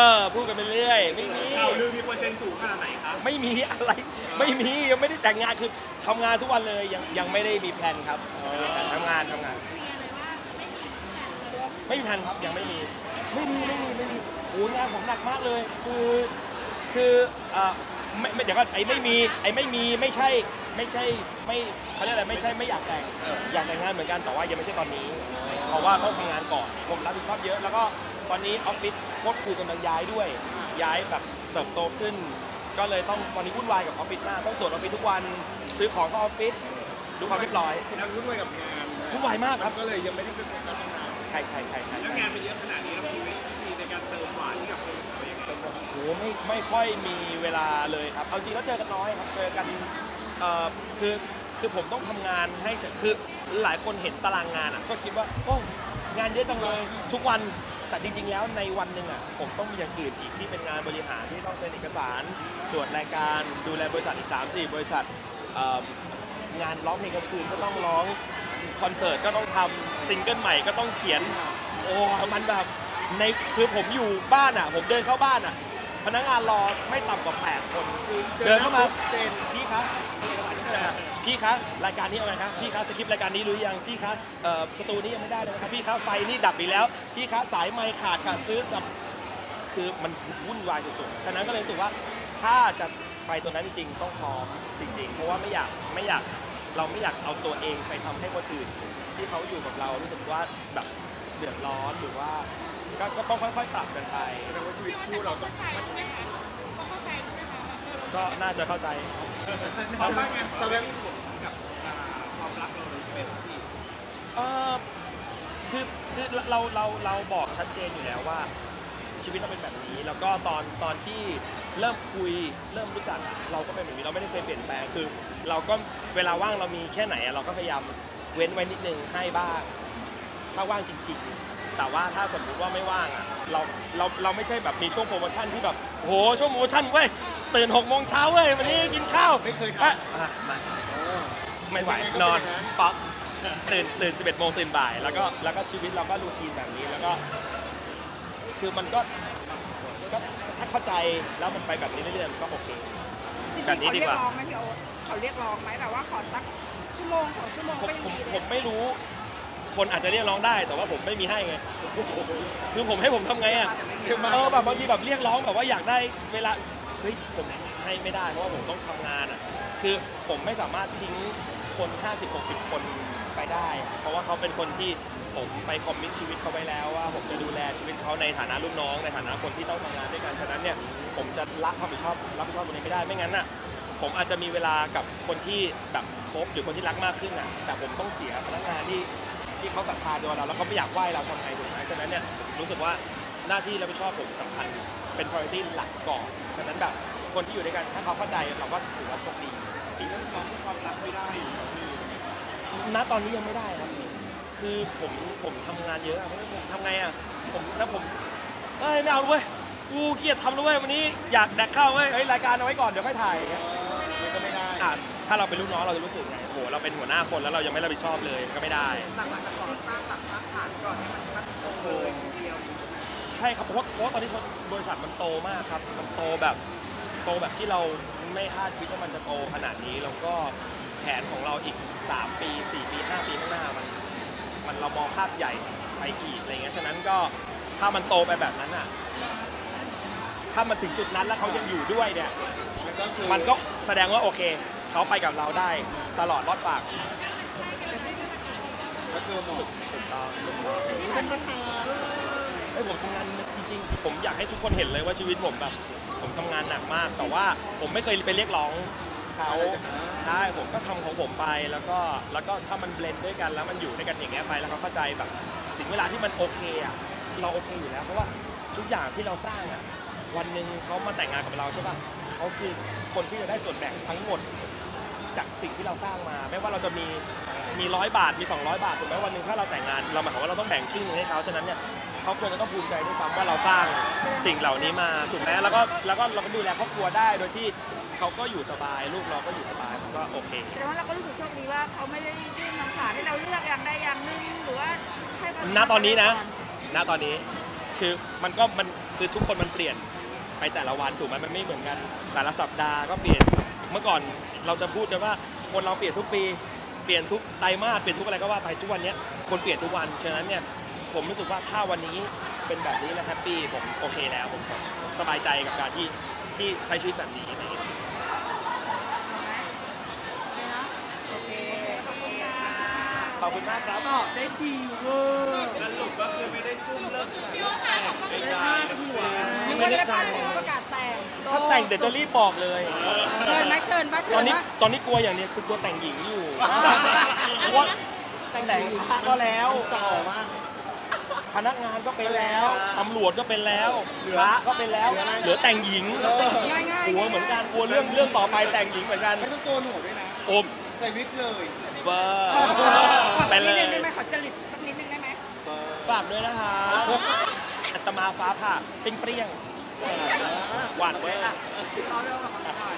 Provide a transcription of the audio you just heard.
อร์พูดกันไปเรื่อยไม่มีข่าวลือมีเปอร์เซ็นต์สูงขนาดไหนครับไม่มีอะไรไม่มียังไม่ได้แต่งงานคือทำงานทุกวันเลยยังยังไม่ได้มีแพลนครับไม่ได้แพลนทำงานทำงาน ไม่มีแพลนครับยังไม่มีไม่มีไม่มีไม่มีโอ้ยงานผมหนักมากเลย คือคือเอ่อไม่ไม่เดี๋ยวก็ไอ้ไม่มีไอ้ไม่มีไม่ใช่ไม่ใช่ไม่เขาเรียกอะไรไม่ใช่ไม่อยากแต่งอยากแต่งงานเหมือนกันแต่ว่ายังไม่ใช่ตอนนี้ เพราะว่าต้องทำงานก่อนผมรับผิดชอบเยอะแล้วก็ ตอนนี้ออฟฟิศโค้ชครูกำลังย้ายด้วย ย้ายแบบเติบโตขึ้น ก็เลยต้องตอนนี้วุ่นวายกับออฟฟิศมากต้องตรวจออฟฟิศทุกวัน ซื้อของเข้าออฟฟิศดูความเรียบร้อยยังวุ่นวายกับงานนะวุ่นวายมากครับก็เลยยังไม่ได้เป็นโฟกัสทำงานใช่ใช่ใช่ใช่แล้วใช่งานมันเยอะขนาดนี้แล้วมีวิธีในการเติมหวานให้กับคนเขายังไงโหไม่ไม่ค่อยมีเวลาเลยครับเอาจริงแล้วเจอกันน้อยครับเจอกันเอ่อคือคือผมต้องทำงานให้เสร็จคือหลายคนเห็นตารางงานอะก็คิดว่าโอ้งานเยอะจังเลยทุกวัน แต่จริง ๆ แล้วในวันหนึ่งอะผมต้องมีอย่างอื่นอีกที่เป็นงานบริหารที่ต้องเซ็นเอกสาร ตรวจรายการดูแลบริษัทอีก 3 4 บริษัทเอ่องานร้องเพลงกลางคืนก็ต้องร้องคอนเสิร์ตก็ต้องทำซิงเกิลใหม่ก็ต้องเขียน โอ้มันแบบในคือผมอยู่บ้านอะ ผมเดินเข้าบ้านอะ พนักงานรอไม่ต่ำกว่า 8 คน คือจอเดินเข้ามาปุ๊บเซ็น พี่คะ พี่คะรายการนี้เอาไงครับพี่คะสคริปต์รายการนี้รู้ยังพี่คะเอ่อสตูนี้ยังไม่ได้เลยนะครับพี่คะไฟนี่ดับอีกแล้วพี่คะสายไมค์ขาดขาดซื้อสับคือมันวุ่นวายสุดๆฉะนั้นก็เลยรู้สึกว่าถ้าจะไปตัวนั้นจริงๆต้องพร้อมจริง ๆ เพราะว่าไม่อยากไม่อยากเราไม่อยากเอาตัวเองไปทำให้คนอื่น ที่เขาอยู่กับเรารู้สึกว่าแบบเดือดร้อนหรือว่าก็ก็ต้องค่อยๆปรับกันไปแสดงว่าชีวิตคู่เราต้องเข้าใจใช่ไหมคะเขาเข้าใจใช่ไหมคะแบบเออเราก็น่าจะเข้าใจเพราะว่างานแสดง ไหมครับพี่เออคือคือเราเราเราบอกชัดเจนอยู่แล้วว่า ชีวิตเราเป็นแบบนี้ แล้วก็ตอนตอนที่เริ่มคุยเริ่มรู้จักอะเราก็เป็นแบบนี้เราไม่ได้เคยเปลี่ยนแปลงคือ เราก็เวลาว่างเรามีแค่ไหนอะเราก็พยายามเว้นไว้นิดนึงให้บ้างถ้าว่างจริง ๆ แต่ว่าถ้าสมมุติว่าไม่ว่างอะเราเราเราไม่ใช่แบบมีช่วงโปรโมชั่นที่แบบโหช่วงโปรโมชั่นเว้ยตื่นหกโมงเช้าเว้ยวันนี้กินข้าวไม่เคยทอะอะมาำเออไม่ไหวยังไงก็นอนเป็น อย่างนั้นป๊อกตื่นตื่น 11โมงตื่นบ่าย แล้วก็แล้วก็ชีวิตเราก็รูทีนแบบนี้แล้วก็ คือมันก็ก็ถ้าเข้าใจแล้วมันไปแบบนี้เรื่อยๆมันก็โอเค จริงๆแบบนี้เขาดีเรียกกว่า ร้องไหมพี่โอ๊ตเขาเรียกร้องไหมแบบว่าขอสักชั่วโมงสองชั่วโมงผมก็ยังผมดีเลผมยไม่รู้ คนอาจจะเรียกร้องได้แต่ว่าผมไม่มีให้ไง คือผมให้ผมทำไงอะเออแบบบางทีแบบเรียกร้องแบบว่าอยากได้เวลาเฮ้ยผมให้ไม่ได้เพราะว่าผมต้องทำงานอะ คือผมไม่สามารถทิ้งคน 50-60 คน ได้ เพราะว่าเขาเป็นคนที่ผมไปคอมมิตชีวิตเขาไว้แล้วว่า ผมจะดูแลชีวิตเขาในฐานะลูกน้องในฐานะคนที่ต้องทำงานด้วยกันฉะนั้นเนี่ยผมจะละความรับผิดชอบรับผิดชอบตรงนี้ไม่ได้ไม่งั้นอะผมอาจจะมีเวลากับคนที่แบบคบหรือคนที่รักมากขึ้นอะแต่ผมต้องเสียพนักงานที่ที่เขาศรัทธาตัวเราแล้วเขาไม่อยากไหว้เราทำไงถูกไหมฉะนั้นเนี่ยรู้สึกว่าหน้าที่รับผิดชอบผมสำคัญเป็น priority หลักก่อนฉะนั้นแบบคนที่อยู่ด้วยกันถ้าเขาเข้าใจเราก็ถือว่าโชคดี อีกเรื่องของความรักไม่ได้อยู่ ณตอนนี้ยังไม่ได้ครับ คือผมผมทำงานเยอะอะผมทำไงอะผมแล้วผมเอ้ยไม่เอาเว้ยกูเกลียดทำแล้วเว้ยวันนี้อยากแดกข้าวเว้ยเฮ้ยรายการเอาไว้ก่อนเดี๋ยวค่อยถ่ายอย่างเงี้ยเออมันก็ไม่ได้อะถ้าเราเป็นลูกน้องเราจะรู้สึกไงโอ้โหเราเป็นหัวหน้าคนแล้วเรายังไม่รับผิดชอบเลยก็ไม่ได้ หลักๆจะขอสร้างหลักฐานก่อนให้มันมั่นคงเลยทีเดียวใช่ครับเพราะว่าเพราะว่าตอนนี้บริษัทมันโตมากครับ มันโตแบบโตแบบที่เราไม่คาดคิดว่ามันจะโตขนาดนี้แล้วก็ แผนของเราอีก 3 ปี 4 ปี 5 ปีข้างหน้ามันมันเรามองภาพใหญ่ไปอีกอะไรเงี้ยฉะนั้นก็ถ้ามันโตไปแบบนั้นอะถ้ามันถึงจุดนั้นแล้วเขายังอยู่ด้วยเนี่ยมันก็คือมันก็แสดงว่าโอเค เขาไปกับเราได้ตลอดรอดฝั่งก็คือหมอถูกต้องถูกต้องเป็นประธานเอ้ยผมทำงานจริงๆ ผมอยากให้ทุกคนเห็นเลยว่าชีวิตผมแบบ ผมทำงานหนักมาก แต่ว่าผมไม่เคยไปเรียกร้อง เขาใช่ผมก็ทำของผมไปแล้วก็แล้วก็ถ้ามันเบลนด์ด้วยกันแล้วมันอยู่ด้วยกันอย่างเงี้ยไปแล้วเขาเข้าใจแบบสิ่งเวลาที่มันโอเคอะเราโอเคอยู่แล้วเพราะว่าทุกอย่างที่เราสร้างอะวันหนึ่งเขามาแต่งงานกับเราใช่ป่ะเขาคือคนที่จะได้ส่วนแบ่งทั้งหมดจากสิ่งที่เราสร้างมา ไม่ว่าเราจะมีมีร้อยบาทมี 200 บาทถูกไหมวันหนึ่งถ้าเราแต่งงานเราหมายความว่าเราต้องแบ่งครึ่งนึงให้เขาฉะนั้นเนี่ยเขาควรจะต้องภูมิใจด้วยซ้ำว่าเราสร้างสิ่งเหล่านี้มาถูกไหมแล้วก็แล้วก็เราก็ดูแลครอบครัวได้โดยที่ เขาก็อยู่สบาย ลูกเราก็อยู่สบายผมก็โอเคแต่ว่าเราก็รู้สึกโชคดีว่าเขาไม่ได้ยื่นคำขาดให้เราเลือกอย่างใดอย่างหนึ่งหรือว่าให้ความณตอนนี้นะ ณตอนนี้คคือมันก็มันคือทุกคนมันเปลี่ยนไปแต่ละวันถูกไหมมันไม่เหมือนกัน แต่ละสัปดาห์ก็เปลี่ยนเมื่อก่อนเราจะพูดกันว่าคนเราเปลี่ยนทุกปีเปลี่ยนทุกไตรมาสเปลี่ยนทุกอะไรก็ว่าไปทุกวันเนี้ยคนเปลี่ยนทุกวันฉะนั้นเนี่ยผมรู้สึกว่าถ้าวันนี้เป็นแบบนี้แล้วแฮปปี้ผมโอเคแล้วผมสบายใจกับการที่ที่ใช้ชีวิตแบบนี้อะไรอย่างเงี้ย โอเค ขอบคุณค่ะ ขอบคุณมากครับตอบได้ดีเวอร์สรุปก็คือไม่ได้ซุ่มเลิกไม่ได้นึกว่าจะได้พาดหัวประกาศแต่งถ้าแต่งเดี๋ยวจะรีบบอกเลย เชิญไหมเชิญปะเชิตอนญนี้ปะตอนนี้กลัวอย่างเดียวคือกลัวแต่งหญิงอยู่เพราะว่าแต่งพระก็แล้ว ต่อมาก พนักงานก็เป็นแล้วตำรวจก็เป็นแล้วเหลือ พระก็เป็นแล้ว เหลืออะไรเหลือแต่งหญิงง่ายง่ายกลัวเหมือนกันกลัวเรื่องเรื่องต่อไปแต่งหญิงเหมือนกันไม่ต้องโกนหัวด้วยนะ โอม ใส่วิกเลย เวอร์ ขอขอไปสักเลนิดยนึงได้ไหมขอจริตสักนิดนึงได้ไหมฝากด้วยนะคะ อัตมาฟ้าผ่าเปรี้ยงๆหวานเว้ยเราเรื่องของก่อน